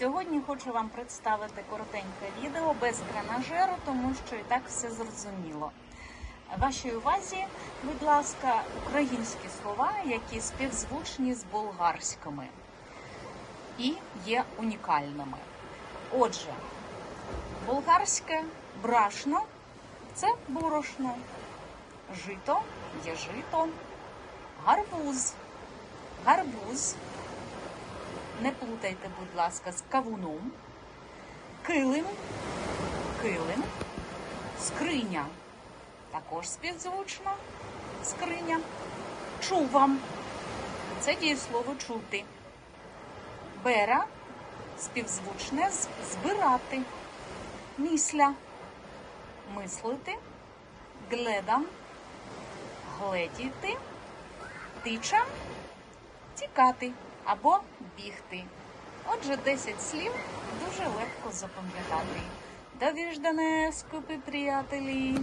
Сьогодні хочу вам представити коротеньке відео без тренажеру, тому що і так все зрозуміло. Вашій увазі, будь ласка, українські слова, які співзвучні з болгарськими і є унікальними. Отже, болгарське брашно це борошно, жито є жито, гарбуз, гарбуз. Не плутайте, будь ласка, з кавуном, килим, килим, скриня. Також співзвучно скриня. Чувам. Це дієслово чути. Бера співзвучне збирати. Місля мислити. Гледам гледіти. Тича тікати або бігти. Отже, 10 слів дуже легко запам'ятати. До віждане, скупи приятелі!